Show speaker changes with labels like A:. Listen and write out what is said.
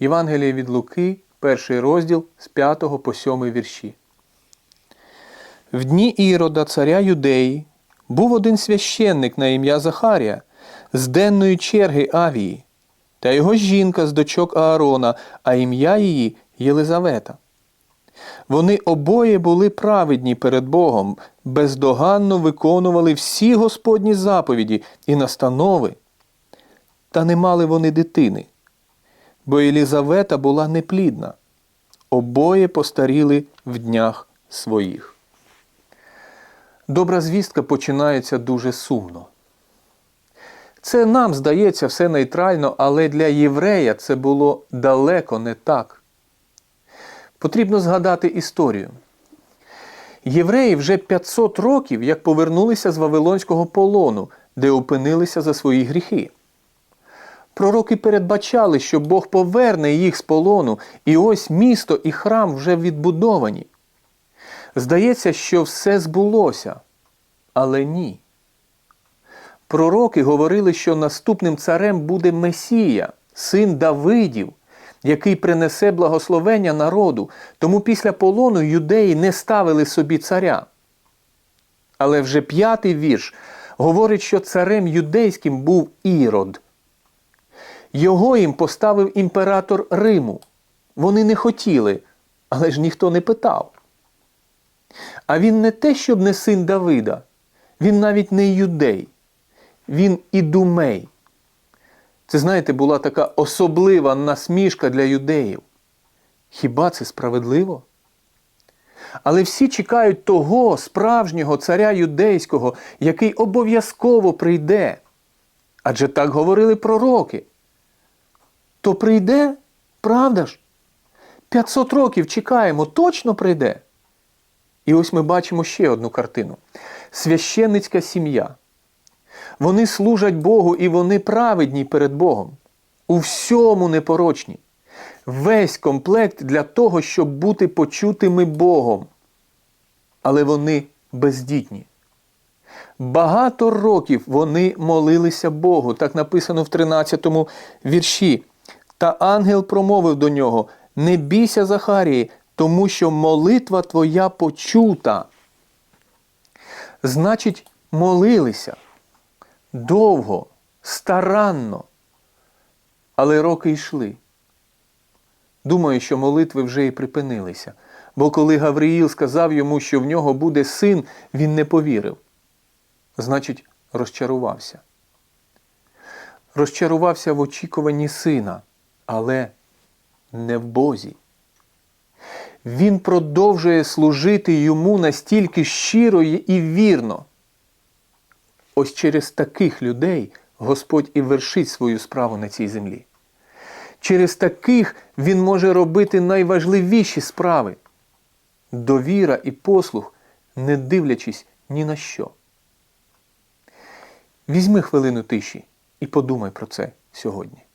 A: Євангеліє від Луки, перший розділ з 5 по 7 вірші. В дні Ірода, царя Юдеї, був один священник на ім'я Захарія з денної черги Авії, та його жінка з дочок Аарона, а ім'я її Єлизавета. Вони обоє були праведні перед Богом, бездоганно виконували всі Господні заповіді і настанови. Та не мали вони дитини, бо Єлізавета була неплідна. Обоє постаріли в днях своїх. Добра звістка починається дуже сумно. Це нам здається все нейтрально, але для єврея це було далеко не так. Потрібно згадати історію. Євреї вже 500 років як повернулися з Вавилонського полону, де опинилися за свої гріхи. Пророки передбачали, що Бог поверне їх з полону, і ось місто і храм вже відбудовані. Здається, що все збулося, але ні. Пророки говорили, що наступним царем буде Месія, син Давидів, який принесе благословення народу, тому після полону юдеї не ставили собі царя. Але вже п'ятий вірш говорить, що царем юдейським був Ірод. Його їм поставив імператор Риму. Вони не хотіли, але ж ніхто не питав. А він не те, щоб не син Давида, він навіть не юдей, він ідумей. Це, знаєте, була така особлива насмішка для юдеїв. Хіба це справедливо? Але всі чекають того справжнього царя юдейського, який обов'язково прийде. Адже так говорили пророки. То прийде, правда ж? 500 років чекаємо, точно прийде. І ось ми бачимо ще одну картину: священницька сім'я. Вони служать Богу і вони праведні перед Богом. У всьому непорочні. Весь комплект для того, щоб бути почутими Богом. Але вони бездітні. Багато років вони молилися Богу, так написано в 13 вірші. Та ангел промовив до нього: Не бійся, Захарії, тому що молитва твоя почута. Значить, молилися довго, старанно. Але роки йшли. Думаю, що молитви вже і припинилися. Бо коли Гавриїл сказав йому, що в нього буде син, він не повірив. Значить, розчарувався. Розчарувався в очікуванні сина, але не в Бозі. Він продовжує служити йому настільки щиро і вірно. Ось через таких людей Господь і вершить свою справу на цій землі. Через таких Він може робити найважливіші справи. Довіра і послух, не дивлячись ні на що. Візьми хвилину тиші і подумай про це сьогодні.